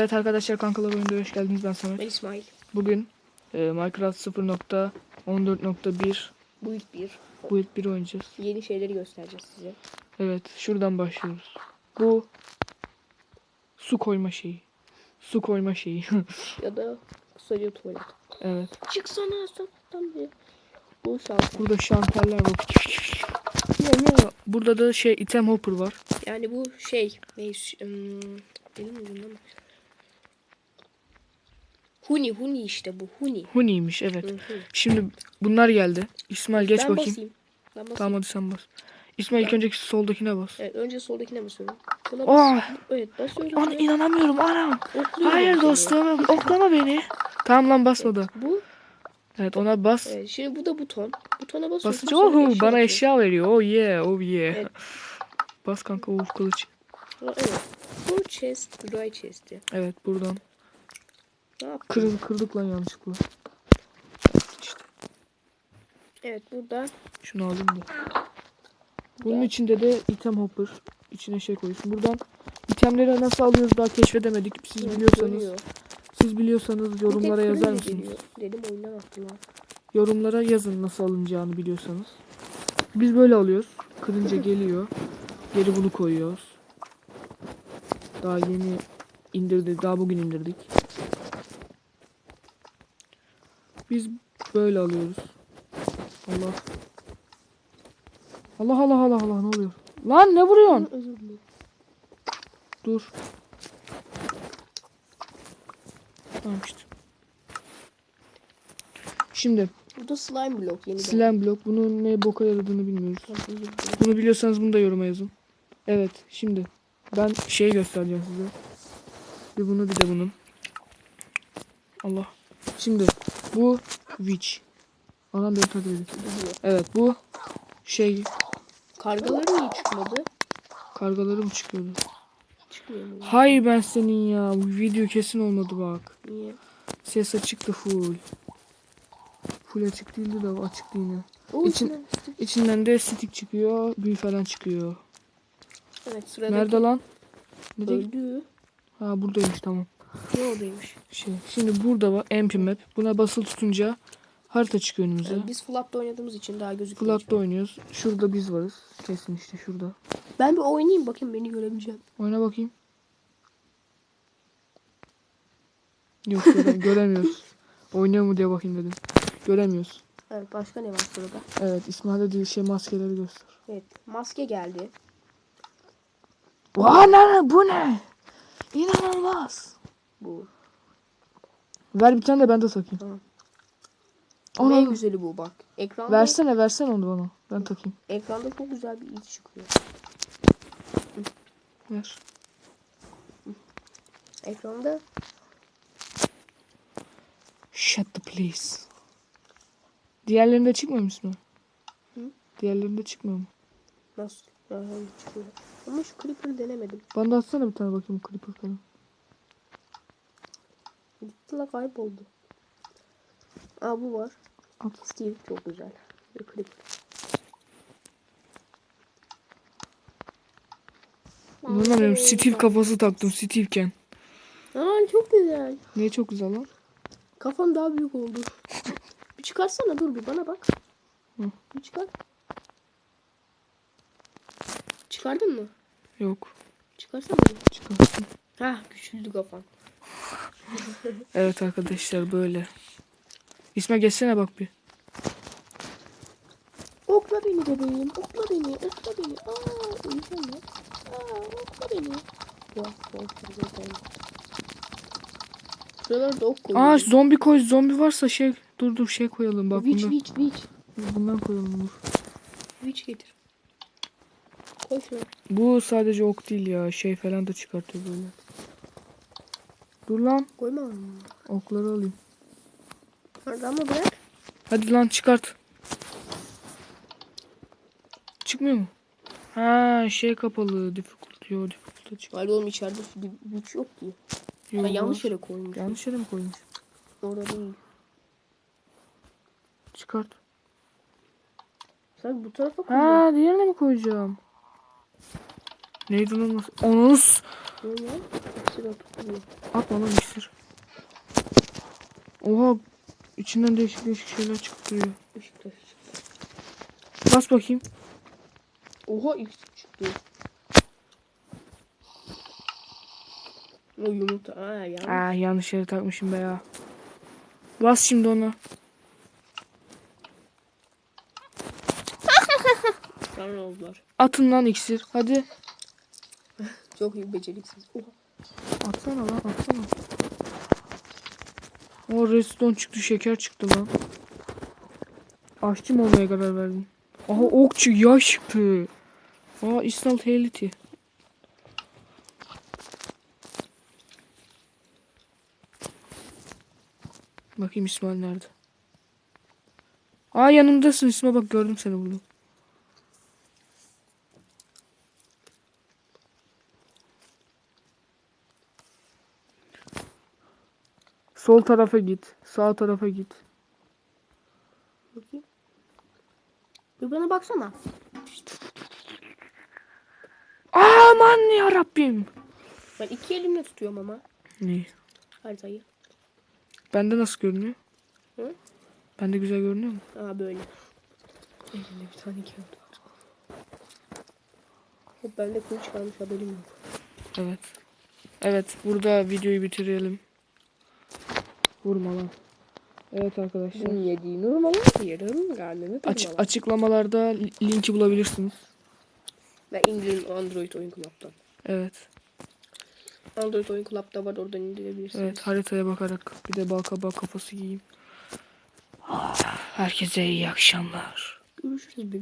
Evet arkadaşlar kankalar oyunda hoş geldiniz ben Samet. Ben İsmail. Bugün e, Minecraft 0.14.1 Bu ilk bir. Build 1 oynayacağız. Yeni şeyleri göstereceğiz size. Evet şuradan başlıyoruz. Bu su koyma şeyi. Su koyma şeyi. Ya da kısaca tuvalet. evet. Çıksana sokaktan bir. Bu şalter. Burada şanteller var. Burada da şey item hopper var. Yani bu şey. Ne? ım, Benim ucumda mı? Huni huni işte bu huni. Huni'ymiş evet. Hı hı. Şimdi bunlar geldi. İsmail geç ben bakayım. basayım. Ben basayım. Tamam hadi sen bas. İsmail ilk önceki soldakine bas. Evet, önce soldakine basıyorum. Buna Oh! bas. Evet basıyorum. Ana inanamıyorum anam. okluyorum Hayır seni. dostum oklama beni. Tamam lan basmadı. Bu. Evet ona bas. Evet, şimdi bu da buton. Butona basıyorsun. Basınca sonra ohu bana atıyor. eşya veriyor. Oh yeah oh yeah. Evet. Bas kanka oh kılıç. Evet. Bu chest, dry chest'i. Evet buradan. Ne yaptın? Kırıl, kırdık lan yanlışlıkla. İşte Evet burada şunu aldım da. Bunun içinde de item hopper. İçine şey koyuyorsun. Buradan itemleri nasıl alıyoruz daha keşfedemedik. Siz biliyorsanız, siz biliyorsanız yorumlara yazar mısınız? geliyor. Dedim oyundan. Yorumlara yazın nasıl alınacağını biliyorsanız. Biz böyle alıyoruz. Kırınca geliyor. Geri bunu koyuyoruz. Daha yeni indirdik. Daha bugün indirdik. Biz böyle alıyoruz. Allah. Allah Allah Allah Allah ne oluyor? Lan ne vuruyorsun? Özür dilerim. Dur. Tamam işte. Şimdi Burada slime block yeniden. Slam block. Bunun ne boka yaradığını bilmiyoruz. Bunu biliyorsanız bunu da yoruma yazın. Evet şimdi ben şey göstereceğim size. Bir bunu bir de bunun. Allah. Şimdi bu witch. Anam beni takip ediyor. Evet bu şey Kargaları niye çıkmadı? kargaları mı çıkıyordu? Çıkmıyor mu? Hayır ben senin ya. Bu video kesin olmadı bak. Niye? Ses açıktı full. Full açık değildi de açıktı yine. O İçin- içinden- İçinden de stick çıkıyor. Büyü falan çıkıyor. Evet sıradaki. Nerede lan? Nerede? Öldü. Ha buradaymış tamam. Ne oradaymış? Şey, şimdi burada var MP map. Buna basılı tutunca harita çıkıyor önümüze. Yani biz Flat'ta oynadığımız için daha gözükmüyor. Flat'ta oynuyoruz. Şurada biz varız. Kesin işte şurada. Ben bir oynayayım bakayım beni görebileceğim. Oyna bakayım. Yok göre- göremiyoruz. Oynuyor mu diye bakayım dedim. Göremiyoruz. Evet başka ne var sırada? Evet İsmail'e de şey maskeleri göster. Evet maske geldi. Vaa bu ne? İnanılmaz. Bu. Ver bir tane de ben de takayım. Tamam. Onu En güzeli bu bak. Ekranda, versene versene onu bana. Ben takayım. ekranda çok güzel bir iz çıkıyor. Ver. Ekranda Shut the please. Diğerlerinde çıkmıyor musun? Hı? Diğerlerinde çıkmıyor mu? nasıl? Hayır, çıkıyor. Ama şu Creeper'ı denemedim. Bana da atsana bir tane bakayım clipper falan. Gitti la kayboldu. Aa bu var. At. Steve çok güzel. Bir Creeper. İnanamıyorum. Steve kafası taktım Steve'ken. Aa çok güzel. Ne çok güzel lan. Kafan daha büyük oldu. bir çıkarsana dur bir bana bak. Hı. Bir çıkar. Çıkardın mı? Yok. Çıkarsana bir. Çıkarsın. Hah küçüldü kafan. Evet arkadaşlar böyle. İsmail geçsene bak bir. Okla beni bebeğim. Okla beni. Okla beni. Aa uyuyacağım ya. Aa okla beni. Ya, ya, ya, ya. Şuralara da ok Aa koyuyorum. zombi koy. Zombi varsa şey dur dur şey koyalım bak Witch bundan. witch witch. Bundan koyalım dur. Witch getir. Koy şuna. Bu sadece ok değil ya. Şey falan da çıkartıyor böyle. Dur lan. Koyma. Okları alayım. Hadi ama bırak. Hadi lan çıkart. Çıkmıyor mu? Ha şey kapalı. Difficult. Yo difficult açık. Hayır oğlum içeride bir güç yok ki. Yo, Ben yanlış yere koymuş. Yanlış yere mi koymuş? Orada değil. Çıkart. Sen bu tarafa koy. Ha diğerine mi koyacağım? Neydi lan? Onus. Ne ya? İksir atıp duruyor. Atma lan iksir. Oha. içinden değişik değişik şeyler çıkıp duruyor. Çıktı. Bas bakayım. Oha iksir çıktı. O yumurta. Aa ya. Aa yanlış yere takmışım be ya. Bas şimdi ona. Sonra oldular. Atın lan iksir. Hadi. Çok iyi beceriksiz. Oha. Atsana lan atsana. O redstone çıktı şeker çıktı lan. Aşçı mı olmaya karar verdin? Aha okçu yay çıktı. Aa İslam tehliti. Bakayım İsmail nerede? Aa yanımdasın İsmail bak gördüm seni burada. Sol tarafa git. Sağ tarafa git. Bakayım. Bir bana baksana. Aman ya Rabbim. Ben iki elimle tutuyorum ama. Ne? Haritayı. Bende nasıl görünüyor? Hı? Bende güzel görünüyor mu? Aa böyle. Elimde bir tane kağıt var. Hep bende kılıç kalmış haberim yok. Evet. Evet burada videoyu bitirelim. Vurma lan. Evet arkadaşlar. Bunun yediği normal yerim karnını Aç, açıklamalarda li- linki bulabilirsiniz. Ve indirin Android oyun club'dan. Evet. Android oyun club'da var oradan indirebilirsiniz. Evet haritaya bakarak bir de bal kabağı kafası giyeyim. Herkese iyi akşamlar. Görüşürüz.